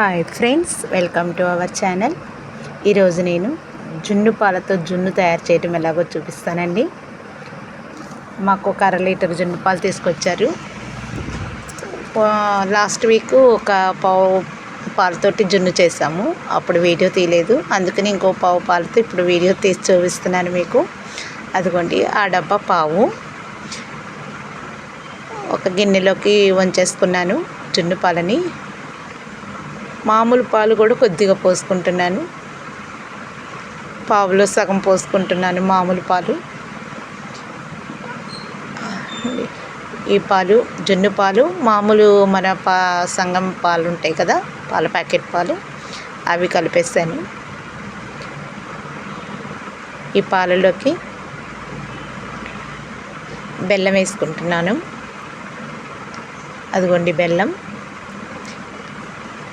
Hi friends welcome to our channel ఈరోజు నేను జున్ను పాలతో జున్ను తయారు చేయడం ఎలాగో చూపిస్తానండి. మాకు ఒక అర లీటర్ జున్ను పాలు తీసుకొచ్చారు. లాస్ట్ వీక్ ఒక పావు పాలతోటి జున్ను చేసాము అప్పుడు వీడియో తీయలేదు. అందుకని ఇంకో పావు పాలతో ఇప్పుడు వీడియో తీసి చూపిస్తున్నాను మీకు. అదిగోండి ఆ డబ్బా పావు. ఒక గిన్నెలోకి వంచేసుకున్నాను జున్ను పాలని. మామూలు పాలు కూడా కొద్దిగా పోసుకుంటున్నాను. పావులో సగం పోసుకుంటున్నాను మామూలు పాలు. ఈ పాలు జున్ను పాలు మామూలు మన పా సంగం పాలు ఉంటాయి కదా పాల ప్యాకెట్ పాలు అవి కలిపేసాను. ఈ పాలలోకి బెల్లం వేసుకుంటున్నాను. అదిగోండి బెల్లం.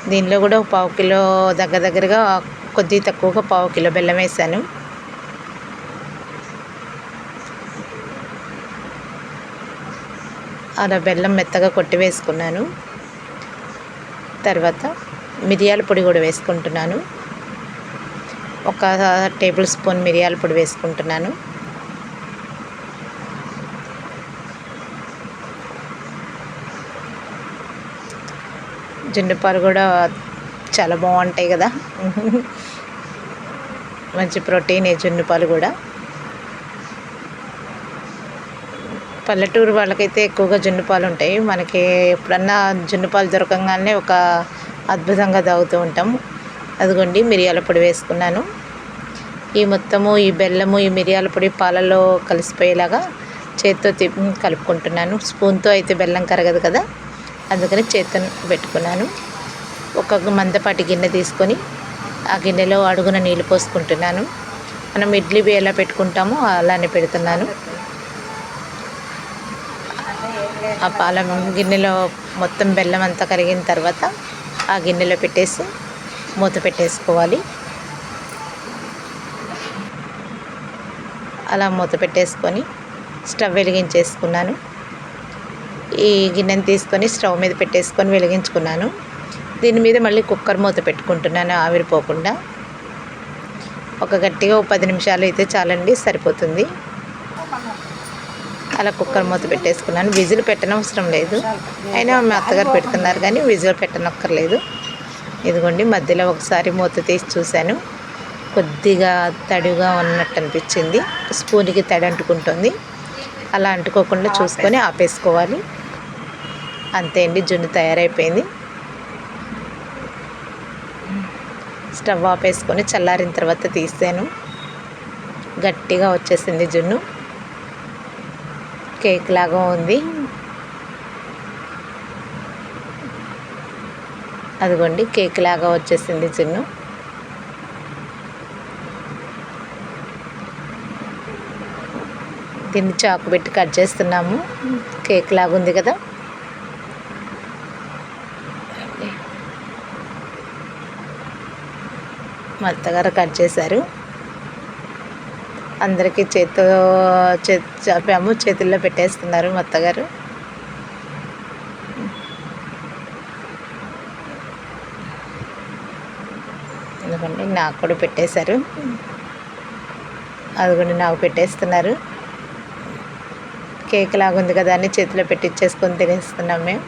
దీనిలో కూడా ఒక పావు కిలో దగ్గర దగ్గరగా కొద్ది తక్కువగా పావు కిలో బెల్లం వేసాను. అలా బెల్లం మెత్తగా కొట్టి వేసుకున్నాను. తర్వాత మిరియాల పొడి కూడా వేసుకుంటున్నాను. ఒక టేబుల్ స్పూన్ మిరియాల పొడి వేసుకుంటున్నాను. జున్నుపాలు కూడా చాలా బాగుంటాయి కదా. మంచి ప్రోటీన్ జున్నుపాలు కూడా. పల్లెటూరు వాళ్ళకైతే ఎక్కువగా జున్ను పాలు ఉంటాయి. మనకి ఎప్పుడన్నా జున్నుపాలు దొరకంగానే ఒక అద్భుతంగా తాగుతూ ఉంటాం. అదిగోండి మిరియాల పొడి వేసుకున్నాను. ఈ మొత్తము ఈ బెల్లము ఈ మిరియాల పొడి పాలలో కలిసిపోయేలాగా చేత్తో తిప్పి కలుపుకుంటున్నాను. స్పూన్తో అయితే బెల్లం కరగదు కదా. అందుకని చేత్తో పెట్టుకున్నాను. ఒక మందపాటి గిన్నె తీసుకొని ఆ గిన్నెలో అడుగున నీళ్ళు పోసుకుంటున్నాను. మనం ఇడ్లీ ఎలా పెట్టుకుంటామో అలానే పెడుతున్నాను. ఆ పాల గిన్నెలో మొత్తం బెల్లం అంతా కరిగిన తర్వాత ఆ గిన్నెలో పెట్టేసి మూత పెట్టేసుకోవాలి. అలా మూత పెట్టేసుకొని స్టవ్ వెలిగించేసుకున్నాను. ఈ గిన్నెని తీసుకొని స్టవ్ మీద పెట్టేసుకొని వెలిగించుకున్నాను. దీని మీద మళ్ళీ కుక్కర్ మూత పెట్టుకుంటున్నాను ఆవిరిపోకుండా. ఒక గట్టిగా ఒక పది నిమిషాలు అయితే చాలండి సరిపోతుంది. అలా కుక్కర్ మూత పెట్టేసుకున్నాను. విజిల్ పెట్టనవసరం లేదు. అయినా మా అత్తగారు పెడుతున్నారు కానీ విజిల్ పెట్టనక్కర్లేదు. ఇదిగోండి మధ్యలో ఒకసారి మూత తీసి చూశాను. కొద్దిగా తడిగా ఉన్నట్టు అనిపించింది. స్పూన్కి తడి అంటుకుంటుంది. అలా అంటుకోకుండా చూసుకొని ఆపేసుకోవాలి. అంతే అండి జున్ను తయారైపోయింది. స్టవ్ ఆపేసుకొని చల్లారిన తర్వాత తీసాను. గట్టిగా వచ్చేసింది జున్ను. కేక్ లాగా ఉంది. అదిగోండి కేక్ లాగా వచ్చేసింది జున్ను. దీన్ని చాకు పెట్టి కట్ చేస్తున్నాము. కేక్ లాగా ఉంది కదా. మా అత్తగారు కట్ చేశారు. అందరికీ చేతితో చేతి చాపాము చేతుల్లో పెట్టేస్తున్నారు మా అత్తగారు. ఎందుకంటే నాకు కూడా పెట్టేశారు. అది కూడా నాకు పెట్టేస్తున్నారు. కేక్ లాగా ఉంది కదా అని చేతిలో పెట్టించేసుకొని తినేస్తున్నాం మేము.